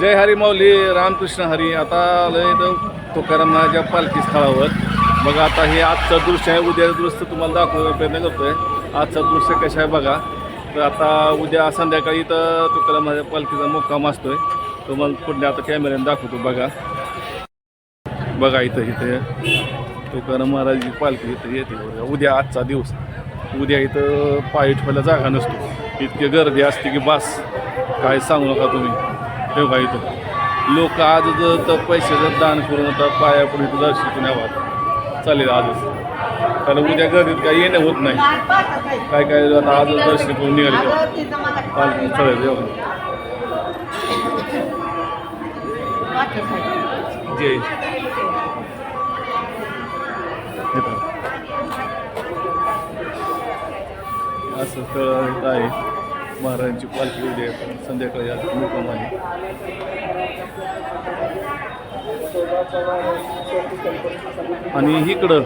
जय हरी माऊली रामकृष्ण हरी. आता लय इथं तुकाराम पालखी स्थळावर. बघा आता हे आजचं दृश्य आहे. उद्या दृश्य तुम्हाला दाखवण्याचा प्रयत्न करतोय. आजचं दृश्य कसं आहे बघा. तर आता उद्या संध्याकाळी इथं तुकाराम महाराज पालखीचा मुक्काम असतोय. तुम्हाला पुढे आता कॅमेऱ्याने दाखवतो बघा. बघा इथं इथे. तुकाराम महाराजची पालखी इथं येते बघा. उद्या आजचा दिवस. उद्या इथं पाय ठेवायला जागा नसतो. इतकी गर्दी असते की बस. काय सांगू नका तुम्ही. तेव्हा इथं. लोक आज जर तर पैशाचं दान करून आता पाया पुढे तुझा दर्शन यावं चालेल आजच कारण उद्या गर्दीत काही येणं होत नाही. काय काय आता आज दर्शन करून निघाले चालेल स्थळ जेवण. जय. असं कळ काय आहे. महाराजांची पालखी उद्या संध्याकाळी आज मुक्काम आहे आणि इकडं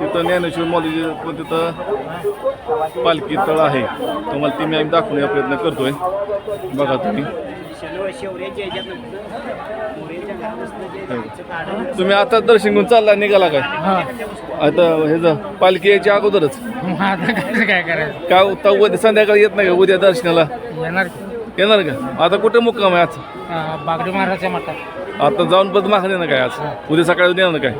तिथं ज्ञानेश्वर मॉलेज पण तिथं पालखी तळ आहे. तुम्हाला ती मी आम्ही दाखवण्याचा प्रयत्न करतोय. बघा तुम्ही. तुम्ही आता दर्शन घेऊन चालला निघाला काय? आता हे जा पालखी यायच्या अगोदरच. आता कसं काय करायचं? उता उद्या संध्याकाळी येत नाही का उद्या दर्शनाला? येणार येणार का? आता कुठे मुक्काम आहे आज? बागडी महाराजच्या मठात. आता जाऊन मागणे ना काय आज? उद्या सकाळी येणार ना काय?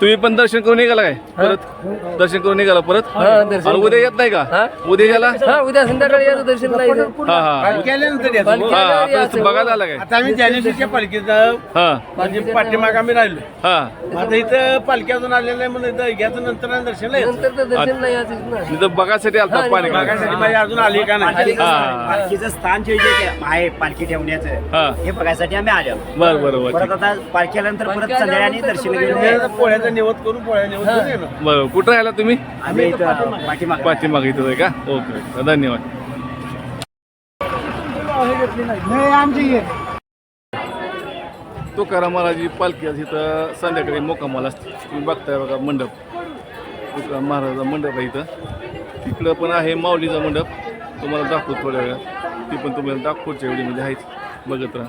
तुम्ही पण दर्शन करून निघाला काय? परत? दर्शन करून निघाला परत? दर्शन आणि उद्या येत नाही का? उद्या गेला हा उद्या संध्याकाळी इथं हा हा. केल्यानंतर हा आल्यावर आता यायचं. बघायला आला काय? आता आम्ही ज्ञानेश्वरच्या पालखीचा हा. म्हणजे पाठीमाग आम्ही राहिलो. हा. आता इथं पालखी अजून आलेलं आहे म्हणून इथं घ्यायचं नंतर आणि दर्शनला येतो नंतर तर दर्शनला यायचंच ना. तिथं बघायसाठी आलता पाणी बघायसाठी माझी अजून आली का नाही? हा. पालखीचं स्थान जे जे आहे पालखी ठेवण्याचं हा. हे बघायसाठी आम्ही आलो. बर बरोबर परत आता पालखी आल्यानंतर परत संध्याकाळी दर्शन घेऊन ये. निवत करून पोळ्या निवत करून येणार बरोबर कुठं राहिला तुम्ही? आम्ही इथं पाठीमाग. पाठीमागे. इथं आहे का? Okay okay. धन्यवाद. तुकाराम महाराजी पालखी आज इथं संध्याकाळी मोकामाला असते. तुम्ही बघताय बघा मंडप. तुकाराम महाराजाचा मंडप आहे इथं. तिकडं पण आहे माऊलीचा मंडप. तुम्हाला दाखवतो थोड्या वेळात. ती पण तुम्हाला दाखवच्या वेळीमध्ये आहेच. बघत राहा.